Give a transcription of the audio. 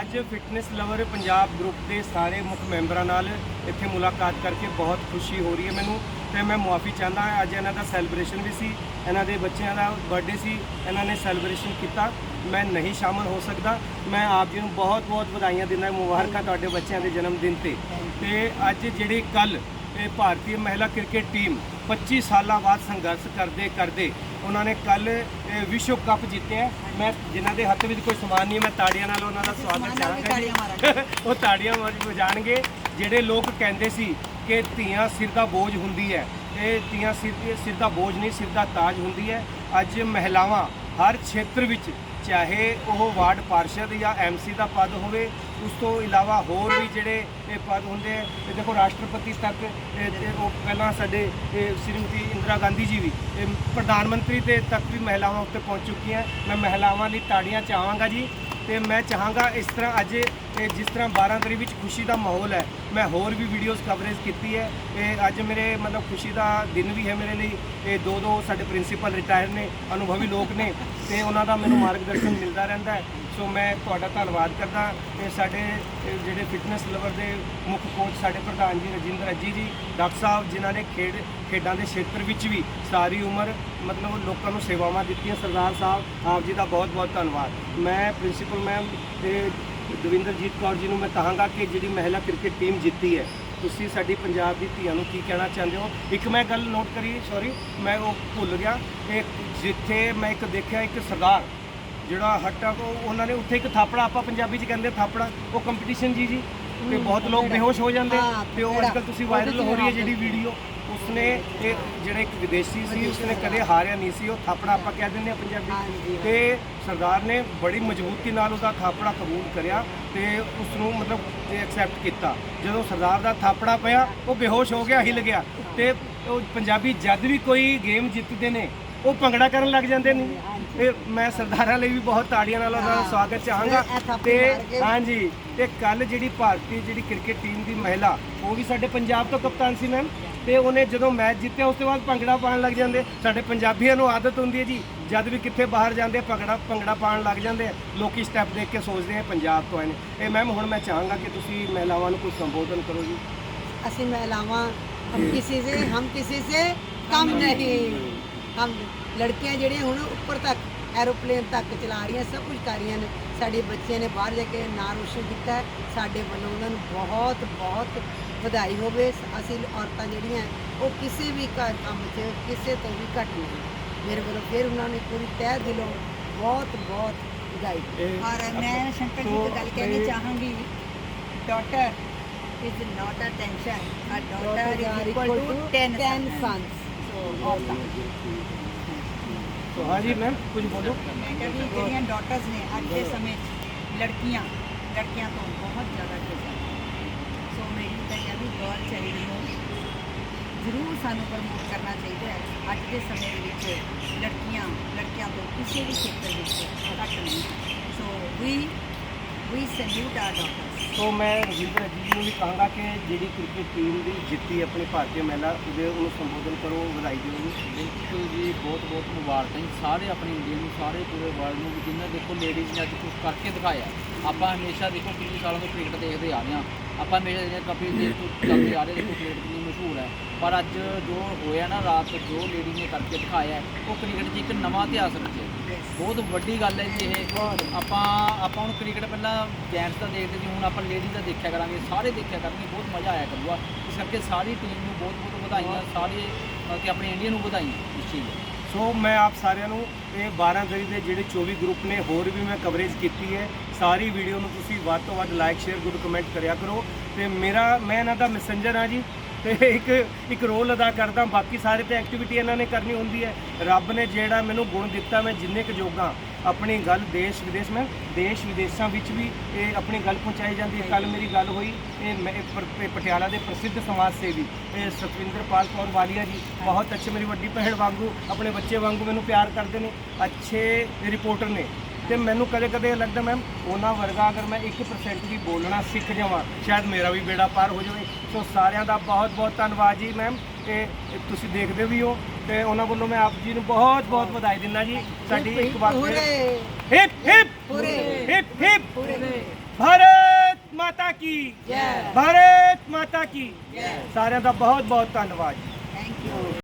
ਅੱਜ fitness lover Punjab group ਦੇ ਸਾਰੇ ਮੁੱਖ ਮੈਂਬਰਾਂ ਨਾਲ ਇੱਥੇ ਮੁਲਾਕਾਤ ਕਰਕੇ ਬਹੁਤ ਖੁਸ਼ੀ ਹੋ ਰਹੀ ਹੈ ਮੈਨੂੰ ਤੇ ਮੈਂ ਮੁਆਫੀ ਚਾਹੁੰਦਾ ਹਾਂ। ਅੱਜ ਇਹਨਾਂ ਦਾ ਸੈਲੀਬ੍ਰੇਸ਼ਨ ਵੀ ਸੀ, ਇਹਨਾਂ ਦੇ ਬੱਚਿਆਂ ਦਾ ਬਰਥਡੇ ਸੀ, ਇਹਨਾਂ ਨੇ ਸੈਲੀਬ੍ਰੇਸ਼ਨ ਕੀਤਾ। ਮੈਂ ਨਹੀਂ ਸ਼ਾਮਲ ਹੋ ਸਕਦਾ। ਮੈਂ ਆਪ ਜੀ ਨੂੰ ਬਹੁਤ ਬਹੁਤ ਵਧਾਈਆਂ ਦਿੰਦਾ ਮੁਬਾਰਕਾਂ ਤੁਹਾਡੇ ਬੱਚਿਆਂ ਦੇ ਜਨਮ ਦਿਨ ਤੇ। ਤੇ ਅੱਜ ਜਿਹੜੀ ਕੱਲ ਇਹ ਭਾਰਤੀ ਮਹਿਲਾ ਕ੍ਰਿਕਟ ਟੀਮ 25 ਸਾਲਾਂ ਬਾਅਦ ਸੰਘਰਸ਼ ਕਰਦੇ ਕਰਦੇ ਉਹਨਾਂ ਨੇ ਕੱਲ ਵਿਸ਼ਵ ਕੱਪ ਜਿੱਤਿਆ ਮੈਂ ਜਿਨ੍ਹਾਂ ਦੇ ਹੱਥ ਵਿੱਚ ਕੋਈ ਸਮਾਨ ਨਹੀਂ ਮੈਂ ਤਾੜੀਆਂ ਨਾਲ ਉਹਨਾਂ ਦਾ ਸਵਾਗਤ ਕਰਾਂਗਾ ਉਹ ਤਾੜੀਆਂ ਵਜ- ਵਜਾਣਗੇ। ਜਿਹੜੇ ਲੋਕ ਕਹਿੰਦੇ ਸੀ ਕਿ ਧੀਆਂ ਸਿਰ ਦਾ ਬੋਝ ਹੁੰਦੀ ਹੈ ਇਹ ਧੀਆਂ ਸਿਰ ਸਿਰ ਦਾ ਬੋਝ ਨਹੀਂ ਸਿਰ ਦਾ ਤਾਜ ਹੁੰਦੀ ਹੈ। ਅੱਜ ਮਹਿਲਾਵਾਂ ਹਰ ਖੇਤਰ ਵਿੱਚ ਚਾਹੇ ਉਹ ਵਾਰਡ ਪਾਰਸ਼ਦ ਜਾਂ ਐਮਸੀ ਦਾ ਪਦ ਹੋਵੇ, ਉਸ ਤੋਂ ਇਲਾਵਾ ਹੋਰ ਵੀ ਜਿਹੜੇ ਇਹ ਪਦ ਹੁੰਦੇ ਆ, ਇਹ ਦੇਖੋ ਰਾਸ਼ਟਰਪਤੀ ਤੱਕ ਤੇ ਉਹ ਪਹਿਲਾਂ ਸਾਡੇ ਸ਼੍ਰੀਮਤੀ ਇੰਦਰਾ ਗਾਂਧੀ ਜੀ ਵੀ ਪ੍ਰਧਾਨ ਮੰਤਰੀ ਤੇ ਤੱਕ ਵੀ ਮਹਿਲਾਵਾਂ ਉੱਤੇ ਪਹੁੰਚ ਚੁੱਕੀਆਂ। ਮੈਂ ਮਹਿਲਾਵਾਂ ਲਈ ਤਾੜੀਆਂ ਚਾਹਾਂਗਾ ਜੀ, ਤੇ ਮੈਂ ਚਾਹਾਂਗਾ ਇਸ ਤਰ੍ਹਾਂ ਅੱਜ ਇਹ ਜਿਸ ਤਰ੍ਹਾਂ 12 ਤਰੀਕ ਵਿੱਚ ਖੁਸ਼ੀ ਦਾ ਮਾਹੌਲ ਹੈ, ਮੈਂ ਹੋਰ ਵੀ ਵੀਡੀਓਜ਼ ਕਵਰੇਜ ਕੀਤੀ ਹੈ। ਇਹ ਅੱਜ ਮੇਰੇ ਮਤਲਬ ਖੁਸ਼ੀ ਦਾ ਦਿਨ ਵੀ ਹੈ ਮੇਰੇ ਲਈ। ਇਹ ਦੋ ਦੋ ਸਾਡੇ ਪ੍ਰਿੰਸੀਪਲ ਰਿਟਾਇਰ ਨੇ, ਅਨੁਭਵੀ ਲੋਕ ਨੇ ਤੇ ਉਹਨਾਂ ਦਾ ਮੈਨੂੰ ਮਾਰਗਦਰਸ਼ਨ ਮਿਲਦਾ ਰਹਿੰਦਾ ਹੈ। ਸੋ ਮੈਂ ਤੁਹਾਡਾ ਧੰਨਵਾਦ ਕਰਦਾ। ਤੇ ਸਾਡੇ ਜਿਹੜੇ ਫਿਟਨੈਸ ਲਵਰ ਦੇ ਮੁੱਖ ਕੋਚ ਸਾਡੇ ਪ੍ਰਧਾਨ ਜੀ ਰਜਿੰਦਰ ਅੱਜੀ ਜੀ, ਡਾਕਟਰ ਸਾਹਿਬ, ਜਿਨ੍ਹਾਂ ਨੇ ਖੇਡ, ਖੇਡਾਂ ਦੇ ਖੇਤਰ ਵਿੱਚ ਵੀ ਸਾਰੀ ਉਮਰ ਮਤਲਬ ਲੋਕਾਂ ਨੂੰ ਸੇਵਾਵਾਂ ਦਿੱਤੀਆਂ, ਸਰਦਾਰ ਸਾਹਿਬ, ਆਪ ਜੀ ਦਾ ਬਹੁਤ ਬਹੁਤ ਧੰਨਵਾਦ। ਮੈਂ ਪ੍ਰਿੰਸੀਪਲ ਮੈਮ ਤੇ ਦਵਿੰਦਰਜੀਤ ਕੌਰ ਜੀ ਨੂੰ ਮੈਂ ਕਹਾਂਗਾ ਕਿ ਜਿਹੜੀ ਮਹਿਲਾ ਕ੍ਰਿਕਟ ਟੀਮ ਜਿੱਤੀ ਹੈ ਤੁਸੀਂ ਸਾਡੀ ਪੰਜਾਬ ਦੀ ਧੀਆਂ ਨੂੰ ਕੀ ਕਹਿਣਾ ਚਾਹੁੰਦੇ ਹੋ? ਇੱਕ ਮੈਂ ਗੱਲ ਨੋਟ ਕਰੀ ਸੌਰੀ ਮੈਂ ਉਹ ਭੁੱਲ ਗਿਆ। ਇੱਕ ਜਿੱਥੇ ਮੈਂ ਇੱਕ ਦੇਖਿਆ ਇੱਕ ਸਰਦਾਰ ਜਿਹੜਾ ਹੱਟਾ ਕੋ ਉਹਨਾਂ ਨੇ ਉੱਥੇ ਇੱਕ ਥਾਪੜਾ ਆਪਾਂ ਪੰਜਾਬੀ ਚ ਕਹਿੰਦੇ ਥਾਪੜਾ ਉਹ ਕੰਪੀਟੀਸ਼ਨ ਜੀ ਜੀ ਤੇ ਬਹੁਤ ਲੋਕ ਬੇਹੋਸ਼ ਹੋ ਜਾਂਦੇ ਤੇ ਉਹ ਅੱਜਕੱਲ ਤੁਸੀਂ ਵਾਇਰਲ ਹੋ ਰਹੀ ਹੈ ਜਿਹੜੀ ਵੀਡੀਓ ਉਸਨੇ ਇਹ ਜਿਹੜਾ ਇੱਕ ਵਿਦੇਸ਼ੀ ਸੀ ਉਸਨੇ ਕਦੇ ਹਾਰਿਆ ਨਹੀਂ ਸੀ ਉਹ ਥਾਪੜਾ ਆਪਾਂ ਕਹਿ ਦਿੰਦੇ ਆ ਪੰਜਾਬੀ। ਤੇ ਸਰਦਾਰ ਨੇ ਬੜੀ ਮਜ਼ਬੂਤੀ ਨਾਲ ਉਹਦਾ ਥਾਪੜਾ ਕਬੂਲ ਕਰਿਆ ਤੇ ਉਸ ਨੂੰ ਮਤਲਬ ਤੇ ਐਕਸੈਪਟ ਕੀਤਾ। ਜਦੋਂ ਸਰਦਾਰ ਦਾ ਥਾਪੜਾ ਪਿਆ ਉਹ ਬੇਹੋਸ਼ ਹੋ ਗਿਆ ਹਿੱਲ ਗਿਆ। ਤੇ ਉਹ ਪੰਜਾਬੀ ਜਦ ਵੀ ਕੋਈ ਗੇਮ ਜਿੱਤਦੇ ਨੇ ਉਹ ਭੰਗੜਾ ਕਰਨ ਲੱਗ ਜਾਂਦੇ ਨੇ। ਤੇ ਮੈਂ ਸਰਦਾਰਾਂ ਲਈ ਵੀ ਬਹੁਤ ਤਾੜੀਆਂ ਨਾਲ ਉਹਨਾਂ ਦਾ ਸਵਾਗਤ ਚਾਹਾਂਗਾ। ਤੇ ਹਾਂਜੀ ਤੇ ਕੱਲ ਜਿਹੜੀ ਭਾਰਤੀ ਜਿਹੜੀ ਕ੍ਰਿਕਟ ਟੀਮ ਦੀ ਮਹਿਲਾ ਉਹ ਵੀ ਸਾਡੇ ਪੰਜਾਬ ਤੋਂ ਕਪਤਾਨ ਸੀ ਮੈਮ। ਤੇ ਉਹਨੇ ਜਦੋਂ ਮੈਚ ਜਿੱਤਿਆ ਉਸ ਤੋਂ ਬਾਅਦ ਭੰਗੜਾ ਪਾਣ ਲੱਗ ਜਾਂਦੇ। ਸਾਡੇ ਪੰਜਾਬੀਆਂ ਨੂੰ ਆਦਤ ਹੁੰਦੀ ਹੈ ਜੀ ਜਦ ਵੀ ਕਿੱਥੇ ਬਾਹਰ ਜਾਂਦੇ ਭੰਗੜਾ ਭੰਗੜਾ ਪਾਣ ਲੱਗ ਜਾਂਦੇ। ਲੋਕੀ ਸਟੈਪ ਦੇਖ ਕੇ ਸੋਚਦੇ ਆ ਪੰਜਾਬ ਤੋਂ ਆਏ ਨੇ। ਇਹ ਮੈਮ ਹੁਣ ਮੈਂ ਚਾਹਾਂਗਾ ਕਿ ਤੁਸੀਂ ਮਹਿਲਾਵਾਂ ਨੂੰ ਕੁਝ ਸੰਬੋਧਨ ਕਰੋ ਜੀ। ਅਸੀਂ ਮਹਿਲਾਵਾਂ ਹਮ ਕਿਸੇ ਸੇ ਹਮ ਕਿਸੇ ਸੇ ਕਮ ਨਹੀਂ। ਹਮ ਲੜਕੀਆਂ ਜਿਹੜੀਆਂ ਹੁਣ ਉੱਪਰ ਤੱਕ ਐਰੋਪਲੇਨ ਤੱਕ ਚਲਾ ਰਹੀਆਂ ਸਭ ਕੁਝ ਕਰ ਰਹੀਆਂ ਨੇ ਸਾਡੇ ਬੱਚਿਆਂ ਨੇ ਬਾਹਰ ਜਾ ਕੇ ਨਾਂ ਰੋਸ਼ਨ ਕੀਤਾ ਸਾਡੇ ਵੱਲੋਂ ਉਹਨਾਂ ਨੂੰ ਬਹੁਤ ਬਹੁਤ ਵਧਾਈ ਹੋਵੇ ਅਸੀਂ ਔਰਤਾਂ ਜਿਹੜੀਆਂ ਉਹ ਕਿਸੇ ਵੀ ਕੰਮ 'ਚ ਕਿਸੇ ਤੋਂ ਵੀ ਘੱਟ ਨਹੀਂ ਮੇਰੇ ਵੱਲੋਂ ਫਿਰ ਉਹਨਾਂ ਨੂੰ ਪੂਰੀ ਤਹਿ ਦਿਲੋਂ ਬਹੁਤ ਬਹੁਤ ਵਧਾਈ ਔਰ ਮੈਂ ਸ਼ੰਕਰ ਜੀ ਤੋਂ ਗੱਲ ਕਹਿਣੀ ਚਾਹਾਂਗੀ daughter is not a tension. A daughter, daughter is 10 sons. sons. So. तो हाँ जी मैम कुछ बोलो ਮੈਂ ਕਹਿੰਦੀ ਜਿਹੜੀਆਂ ਡਾਟਰਸ ਨੇ ਅੱਜ ਦੇ ਸਮੇਂ 'ਚ ਲੜਕੀਆਂ ਲੜਕੀਆਂ ਤੋਂ ਬਹੁਤ ਜ਼ਿਆਦਾ ਖੁਸ਼ ਸੋ ਮੇਰੀ ਤਾਂ ਇਹ ਆ ਵੀ ਗਰਲ ਚਾਈਲਡ ਨੂੰ ਜ਼ਰੂਰ ਸਾਨੂੰ ਪ੍ਰਮੋਟ ਕਰਨਾ ਚਾਹੀਦਾ ਹੈ ਅੱਜ ਦੇ ਸਮੇਂ ਦੇ ਵਿੱਚ ਲੜਕੀਆਂ ਲੜਕਿਆਂ ਤੋਂ ਕਿਸੇ ਵੀ ਖੇਤਰ ਵਿੱਚ ਘੱਟ ਨਹੀਂ ਸੋ ਵੀ ਵੀ ਸੈਲੂਟ ਆਰ so ਮੈਂ ਰਵਿੰਦਰ ਅਜੀ ਜੀ ਨੂੰ ਵੀ ਕਹਾਂਗਾ ਕਿ ਜਿਹੜੀ ਕ੍ਰਿਕਟ ਟੀਮ ਦੀ ਜਿੱਤੀ ਆਪਣੀ ਭਾਰਤੀ ਮਹਿਲਾ ਉਹਦੇ ਉਹਨੂੰ ਸੰਬੋਧਨ ਕਰੋ ਵਧਾਈ ਦਿਓ ਉਹਨੂੰ। ਬਿਲਕੁਲ ਜੀ ਬਹੁਤ ਬਹੁਤ ਮੁਬਾਰਕਾਂ ਜੀ। ਸਾਰੇ ਆਪਣੇ ਇੰਡੀਆ ਨੂੰ ਸਾਰੇ ਪੂਰੇ ਵਰਲਡ ਨੂੰ ਵੀ ਜਿੰਨਾ ਦੇਖੋ ਲੇਡੀਜ਼ ਨੇ ਅੱਜ ਕੁਝ ਕਰਕੇ ਦਿਖਾਇਆ। ਆਪਾਂ ਹਮੇਸ਼ਾ ਦੇਖੋ ਕਿੰਨੇ ਸਾਲਾਂ ਤੋਂ ਕ੍ਰਿਕਟ ਦੇਖਦੇ ਆ ਰਹੇ ਆ ਆਪਾਂ ਹਮੇਸ਼ਾ ਜਿਹੜੇ ਕਾਫੀ ਦੇਰ ਤੋਂ ਚੱਲਦੇ ਆ ਰਹੇ ਦੇਖੋ ਕ੍ਰਿਕਟ ਕਿੰਨੀ ਮਸ਼ਹੂਰ ਹੈ। ਪਰ ਅੱਜ ਜੋ ਹੋਇਆ ਨਾ ਰਾਤ ਜੋ ਲੇਡੀ ਨੇ ਕਰਕੇ ਦਿਖਾਇਆ ਉਹ ਕ੍ਰਿਕਟ 'ਚ ਇੱਕ ਨਵਾਂ ਇਤਿਹਾਸ ਰਚਿਆ। ਬਹੁਤ ਵੱਡੀ ਗੱਲ ਹੈ ਜੀ ਇਹ। ਆਪਾਂ ਆਪਾਂ ਹੁਣ ਕ੍ਰਿਕਟ ਪਹਿਲਾਂ ਗੈਂਸ ਤਾਂ ਦੇਖਦੇ ਸੀ ਹੁਣ ਆਪਾਂ ਲੇਡੀਜ਼ ਦਾ ਦੇਖਿਆ ਕਰਾਂਗੇ, ਸਾਰੇ ਦੇਖਿਆ ਕਰਾਂਗੇ, ਬਹੁਤ ਮਜ਼ਾ ਆਇਆ ਕਰੂਗਾ। ਇਸ ਕਰਕੇ ਸਾਰੀ ਟੀਮ ਨੂੰ ਬਹੁਤ ਬਹੁਤ ਵਧਾਈਆਂ, ਸਾਰੇ ਕਿ ਆਪਣੇ ਇੰਡੀਆ ਨੂੰ ਵਧਾਈਆਂ ਇਸ ਚੀਜ਼ ਲਈ ਸੋ ਮੈਂ ਆਪ ਸਾਰਿਆਂ ਨੂੰ ਇਹ 12 ਤਰੀਕ ਦੇ ਜਿਹੜੇ 24 ਗਰੁੱਪ ਨੇ, ਹੋਰ ਵੀ ਮੈਂ ਕਵਰੇਜ ਕੀਤੀ ਹੈ। ਸਾਰੀ ਵੀਡੀਓ ਨੂੰ ਤੁਸੀਂ ਵੱਧ ਤੋਂ ਵੱਧ ਲਾਈਕ ਸ਼ੇਅਰ ਗੁੱਡ ਕਮੈਂਟ ਕਰਿਆ ਕਰੋ। ਤੇ ਮੇਰਾ, ਮੈਂ ਇਹਨਾਂ ਦਾ ਮੈਸੇਂਜਰ ਹਾਂ ਜੀ। ਤੇ ਇੱਕ ਇੱਕ ਰੋਲ ਅਦਾ ਕਰਦਾ, ਬਾਕੀ ਸਾਰੇ ਤੇ ਐਕਟੀਵਿਟੀ ਇਹਨਾਂ ਨੇ ਕਰਨੀ ਹੁੰਦੀ ਹੈ। ਰੱਬ ਨੇ ਜਿਹੜਾ ਮੈਨੂੰ ਗੁਣ ਦਿੱਤਾ, ਮੈਂ ਜਿੰਨੇ ਕੁ ਜੋਗਾ। ਆਪਣੀ ਗੱਲ ਦੇਸ਼ ਵਿਦੇਸ਼ ਮੈਂ ਦੇਸ਼ ਵਿਦੇਸ਼ਾਂ ਵਿੱਚ ਵੀ ਇਹ ਆਪਣੀ ਗੱਲ ਪਹੁੰਚਾਈ ਜਾਂਦੀ ਹੈ। ਕੱਲ ਮੇਰੀ ਗੱਲ ਹੋਈ, ਇਹ ਮੈਂ ਇਹ ਪਰ- ਪਟਿਆਲਾ ਦੇ ਪ੍ਰਸਿੱਧ ਸਮਾਜ ਸੇਵੀ, ਇਹ ਸਤਵਿੰਦਰਪਾਲ ਕੌਰ ਵਾਲੀਆ ਜੀ, ਬਹੁਤ ਅੱਛੇ ਮੇਰੀ ਵੱਡੀ ਭੈਣ ਵਾਂਗੂ, ਆਪਣੇ ਬੱਚੇ ਵਾਂਗੂ ਮੈਨੂੰ ਪਿਆਰ ਕਰਦੇ ਨੇ, ਅੱਛੇ ਰਿਪੋਰਟਰ ਨੇ। ਤੇ ਮੈਨੂੰ ਕਦੇ ਕਦੇ ਇਹ ਲੱਗਦਾ ਮੈਮ, ਉਹਨਾਂ ਵਰਗਾ ਅਗਰ ਮੈਂ 1% ਵੀ ਬੋਲਣਾ ਸਿੱਖ ਜਾਵਾਂ, ਸ਼ਾਇਦ ਮੇਰਾ ਵੀ ਬੇੜਾ ਪਾਰ ਹੋ ਜਾਵੇ। ਸੋ ਸਾਰਿਆਂ ਦਾ ਬਹੁਤ ਬਹੁਤ ਧੰਨਵਾਦ ਜੀ ਮੈਮ। ਤੇ ਇਹ ਤੁਸੀਂ ਦੇਖਦੇ ਵੀ ਹੋ ਤੇ ਉਹਨਾਂ ਵੱਲੋਂ ਮੈਂ ਆਪ ਜੀ ਨੂੰ ਬਹੁਤ ਬਹੁਤ ਵਧਾਈ ਦਿੰਦਾ ਜੀ। ਸਾਡੀ ਇੱਕ ਵਾਰ ਫਿਰ ਹਿਪ ਹਿਪ ਪੂਰੇ ਹਿਪ ਹਿਪ ਭਾਰਤ ਮਾਤਾ ਕੀ ਜੈ ਭਾਰਤ ਮਾਤਾ ਕੀ ਜੈ ਸਾਰਿਆਂ ਦਾ ਬਹੁਤ ਬਹੁਤ ਧੰਨਵਾਦ ਥੈਂਕ ਯੂ